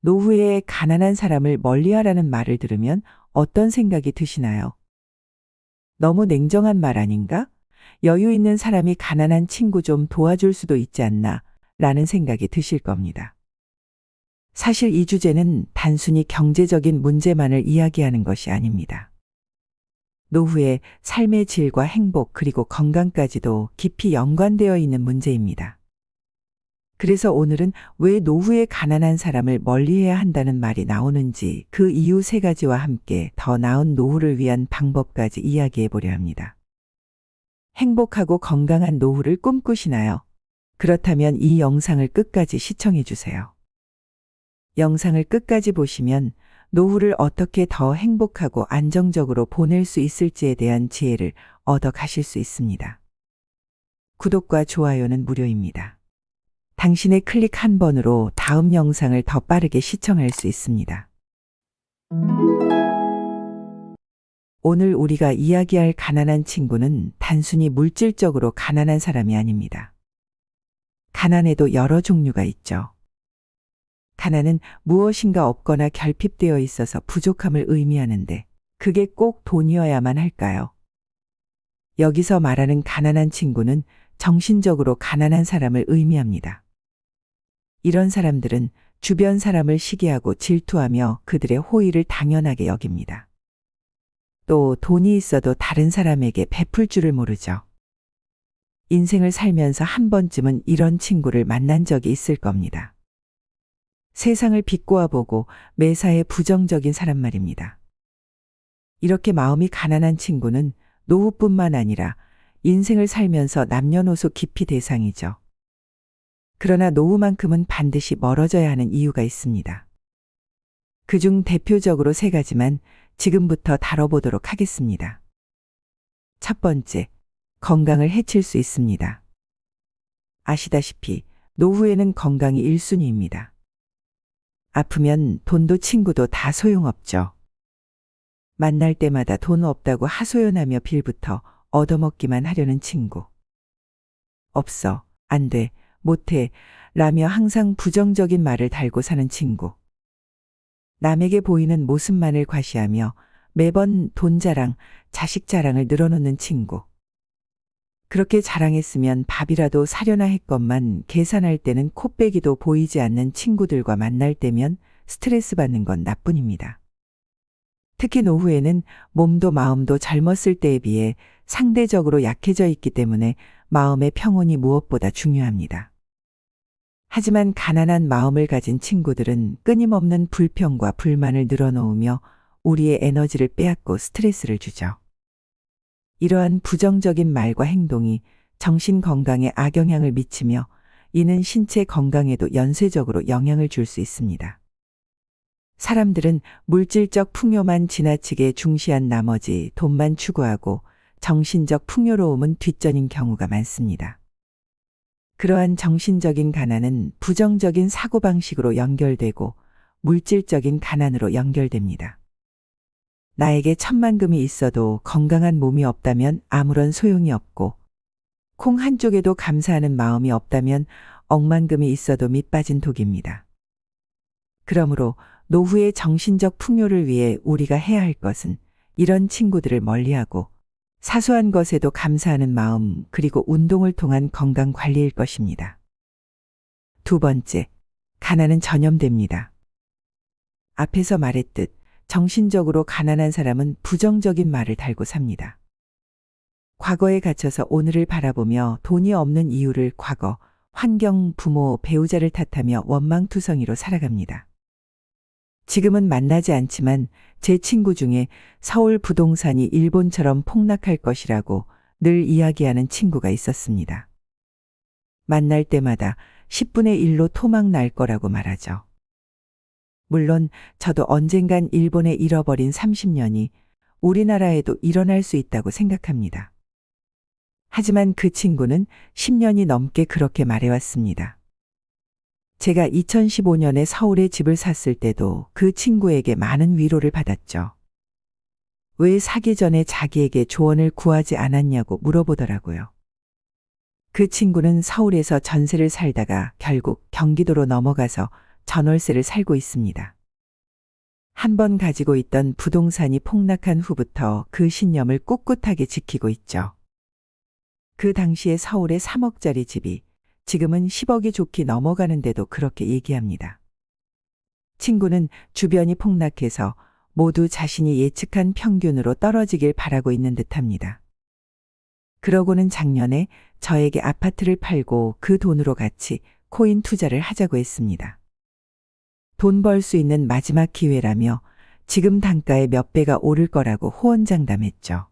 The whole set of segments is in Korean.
노후에 가난한 사람을 멀리하라는 말을 들으면 어떤 생각이 드시나요? 너무 냉정한 말 아닌가? 여유 있는 사람이 가난한 친구 좀 도와줄 수도 있지 않나? 라는 생각이 드실 겁니다. 사실 이 주제는 단순히 경제적인 문제만을 이야기하는 것이 아닙니다. 노후의 삶의 질과 행복 그리고 건강까지도 깊이 연관되어 있는 문제입니다. 그래서 오늘은 왜 노후에 가난한 사람을 멀리해야 한다는 말이 나오는지 그 이유 세 가지와 함께 더 나은 노후를 위한 방법까지 이야기해 보려 합니다. 행복하고 건강한 노후를 꿈꾸시나요? 그렇다면 이 영상을 끝까지 시청해 주세요. 영상을 끝까지 보시면 노후를 어떻게 더 행복하고 안정적으로 보낼 수 있을지에 대한 지혜를 얻어 가실 수 있습니다. 구독과 좋아요는 무료입니다. 당신의 클릭 한 번으로 다음 영상을 더 빠르게 시청할 수 있습니다. 오늘 우리가 이야기할 가난한 친구는 단순히 물질적으로 가난한 사람이 아닙니다. 가난에도 여러 종류가 있죠. 가난은 무엇인가 없거나 결핍되어 있어서 부족함을 의미하는데 그게 꼭 돈이어야만 할까요? 여기서 말하는 가난한 친구는 정신적으로 가난한 사람을 의미합니다. 이런 사람들은 주변 사람을 시기하고 질투하며 그들의 호의를 당연하게 여깁니다. 또 돈이 있어도 다른 사람에게 베풀 줄을 모르죠. 인생을 살면서 한 번쯤은 이런 친구를 만난 적이 있을 겁니다. 세상을 비꼬아 보고 매사에 부정적인 사람 말입니다. 이렇게 마음이 가난한 친구는 노후뿐만 아니라 인생을 살면서 남녀노소 깊이 대상이죠. 그러나 노후만큼은 반드시 멀어져야 하는 이유가 있습니다. 그중 대표적으로 세 가지만 지금부터 다뤄보도록 하겠습니다. 첫 번째, 건강을 해칠 수 있습니다. 아시다시피 노후에는 건강이 1순위입니다. 아프면 돈도 친구도 다 소용없죠. 만날 때마다 돈 없다고 하소연하며 빌부터 얻어먹기만 하려는 친구. 없어, 안 돼, 못해, 라며 항상 부정적인 말을 달고 사는 친구. 남에게 보이는 모습만을 과시하며 매번 돈 자랑, 자식 자랑을 늘어놓는 친구. 그렇게 자랑했으면 밥이라도 사려나 했건만 계산할 때는 코빼기도 보이지 않는 친구들과 만날 때면 스트레스 받는 건 나뿐입니다. 특히 노후에는 몸도 마음도 젊었을 때에 비해 상대적으로 약해져 있기 때문에 마음의 평온이 무엇보다 중요합니다. 하지만 가난한 마음을 가진 친구들은 끊임없는 불평과 불만을 늘어놓으며 우리의 에너지를 빼앗고 스트레스를 주죠. 이러한 부정적인 말과 행동이 정신 건강에 악영향을 미치며 이는 신체 건강에도 연쇄적으로 영향을 줄 수 있습니다. 사람들은 물질적 풍요만 지나치게 중시한 나머지 돈만 추구하고 정신적 풍요로움은 뒷전인 경우가 많습니다. 그러한 정신적인 가난은 부정적인 사고방식으로 연결되고 물질적인 가난으로 연결됩니다. 나에게 천만금이 있어도 건강한 몸이 없다면 아무런 소용이 없고 콩 한쪽에도 감사하는 마음이 없다면 억만금이 있어도 밑 빠진 독입니다. 그러므로 노후의 정신적 풍요를 위해 우리가 해야 할 것은 이런 친구들을 멀리하고 사소한 것에도 감사하는 마음 그리고 운동을 통한 건강 관리일 것입니다. 두 번째, 가난은 전염됩니다. 앞에서 말했듯 정신적으로 가난한 사람은 부정적인 말을 달고 삽니다. 과거에 갇혀서 오늘을 바라보며 돈이 없는 이유를 과거, 환경, 부모, 배우자를 탓하며 원망투성이로 살아갑니다. 지금은 만나지 않지만 제 친구 중에 서울 부동산이 일본처럼 폭락할 것이라고 늘 이야기하는 친구가 있었습니다. 만날 때마다 10분의 1로 토막 날 거라고 말하죠. 물론 저도 언젠간 일본에 잃어버린 30년이 우리나라에도 일어날 수 있다고 생각합니다. 하지만 그 친구는 10년이 넘게 그렇게 말해왔습니다. 제가 2015년에 서울에 집을 샀을 때도 그 친구에게 많은 위로를 받았죠. 왜 사기 전에 자기에게 조언을 구하지 않았냐고 물어보더라고요. 그 친구는 서울에서 전세를 살다가 결국 경기도로 넘어가서 전월세를 살고 있습니다. 한 번 가지고 있던 부동산이 폭락한 후부터 그 신념을 꿋꿋하게 지키고 있죠. 그 당시에 서울의 3억짜리 집이 지금은 10억이 좋게 넘어가는데도 그렇게 얘기합니다. 친구는 주변이 폭락해서 모두 자신이 예측한 평균으로 떨어지길 바라고 있는 듯 합니다. 그러고는 작년에 저에게 아파트를 팔고 그 돈으로 같이 코인 투자를 하자고 했습니다. 돈 벌 수 있는 마지막 기회라며 지금 단가의 몇 배가 오를 거라고 호언장담했죠.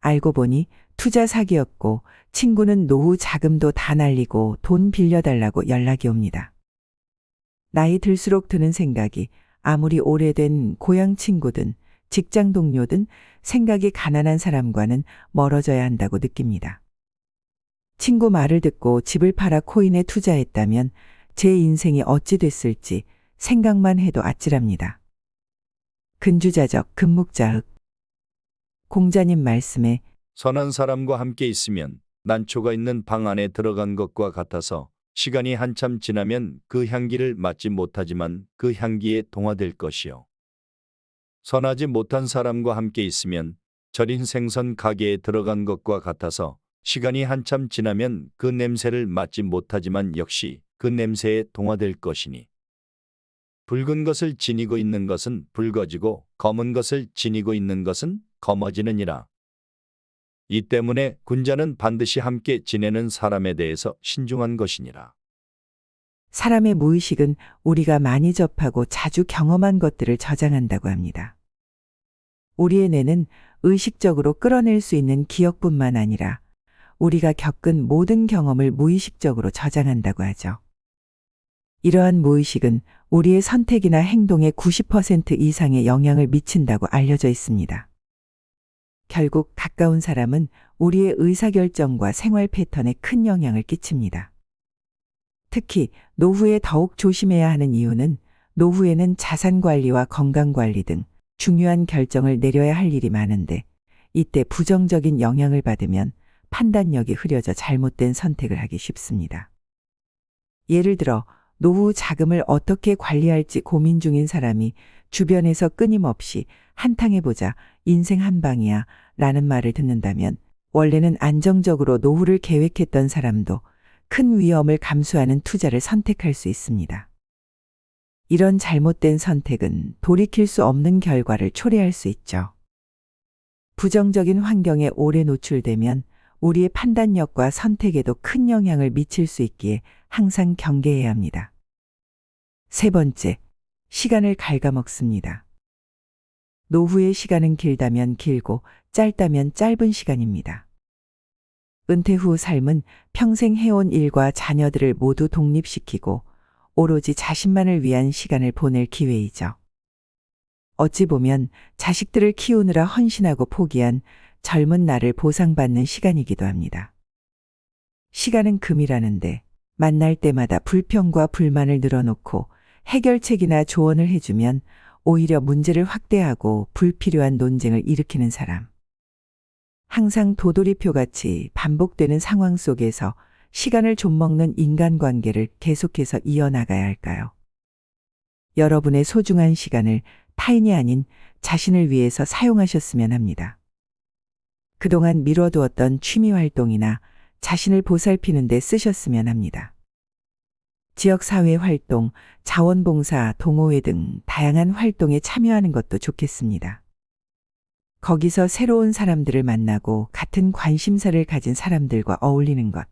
알고 보니 투자 사기였고 친구는 노후 자금도 다 날리고 돈 빌려달라고 연락이 옵니다. 나이 들수록 드는 생각이 아무리 오래된 고향 친구든 직장 동료든 생각이 가난한 사람과는 멀어져야 한다고 느낍니다. 친구 말을 듣고 집을 팔아 코인에 투자했다면 제 인생이 어찌 됐을지 생각만 해도 아찔합니다. 근주자적 금묵자흑 공자님 말씀에 선한 사람과 함께 있으면 난초가 있는 방 안에 들어간 것과 같아서 시간이 한참 지나면 그 향기를 맡지 못하지만 그 향기에 동화될 것이요. 선하지 못한 사람과 함께 있으면 절인 생선 가게에 들어간 것과 같아서 시간이 한참 지나면 그 냄새를 맡지 못하지만 역시 그 냄새에 동화될 것이니. 붉은 것을 지니고 있는 것은 붉어지고 검은 것을 지니고 있는 것은 검어지느니라. 이 때문에 군자는 반드시 함께 지내는 사람에 대해서 신중한 것이니라. 사람의 무의식은 우리가 많이 접하고 자주 경험한 것들을 저장한다고 합니다. 우리의 뇌는 의식적으로 끌어낼 수 있는 기억뿐만 아니라 우리가 겪은 모든 경험을 무의식적으로 저장한다고 하죠. 이러한 무의식은 우리의 선택이나 행동의 90% 이상의 영향을 미친다고 알려져 있습니다. 결국 가까운 사람은 우리의 의사결정과 생활 패턴에 큰 영향을 끼칩니다. 특히 노후에 더욱 조심해야 하는 이유는 노후에는 자산 관리와 건강 관리 등 중요한 결정을 내려야 할 일이 많은데 이때 부정적인 영향을 받으면 판단력이 흐려져 잘못된 선택을 하기 쉽습니다. 예를 들어 노후 자금을 어떻게 관리할지 고민 중인 사람이 주변에서 끊임없이 한탕해보자 인생 한 방이야 라는 말을 듣는다면 원래는 안정적으로 노후를 계획했던 사람도 큰 위험을 감수하는 투자를 선택할 수 있습니다. 이런 잘못된 선택은 돌이킬 수 없는 결과를 초래할 수 있죠. 부정적인 환경에 오래 노출되면 우리의 판단력과 선택에도 큰 영향을 미칠 수 있기에 항상 경계해야 합니다. 세 번째, 시간을 갉아먹습니다. 노후의 시간은 길다면 길고 짧다면 짧은 시간입니다. 은퇴 후 삶은 평생 해온 일과 자녀들을 모두 독립시키고 오로지 자신만을 위한 시간을 보낼 기회이죠. 어찌 보면 자식들을 키우느라 헌신하고 포기한 젊은 나를 보상받는 시간이기도 합니다. 시간은 금이라는데 만날 때마다 불평과 불만을 늘어놓고 해결책이나 조언을 해주면 오히려 문제를 확대하고 불필요한 논쟁을 일으키는 사람. 항상 도돌이표 같이 반복되는 상황 속에서 시간을 좀먹는 인간관계를 계속해서 이어나가야 할까요? 여러분의 소중한 시간을 타인이 아닌 자신을 위해서 사용하셨으면 합니다. 그동안 미뤄두었던 취미 활동이나 자신을 보살피는 데 쓰셨으면 합니다. 지역사회 활동, 자원봉사, 동호회 등 다양한 활동에 참여하는 것도 좋겠습니다. 거기서 새로운 사람들을 만나고 같은 관심사를 가진 사람들과 어울리는 것.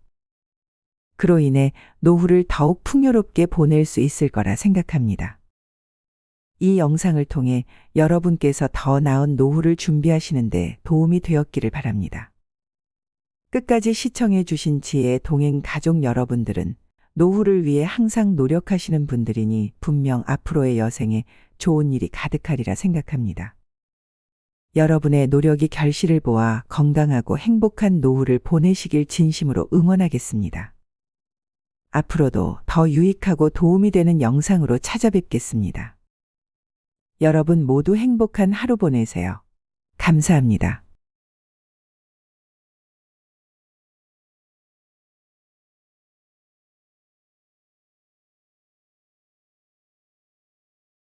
그로 인해 노후를 더욱 풍요롭게 보낼 수 있을 거라 생각합니다. 이 영상을 통해 여러분께서 더 나은 노후를 준비하시는데 도움이 되었기를 바랍니다. 끝까지 시청해 주신 지혜 동행 가족 여러분들은 노후를 위해 항상 노력하시는 분들이니 분명 앞으로의 여생에 좋은 일이 가득하리라 생각합니다. 여러분의 노력이 결실을 보아 건강하고 행복한 노후를 보내시길 진심으로 응원하겠습니다. 앞으로도 더 유익하고 도움이 되는 영상으로 찾아뵙겠습니다. 여러분 모두 행복한 하루 보내세요. 감사합니다.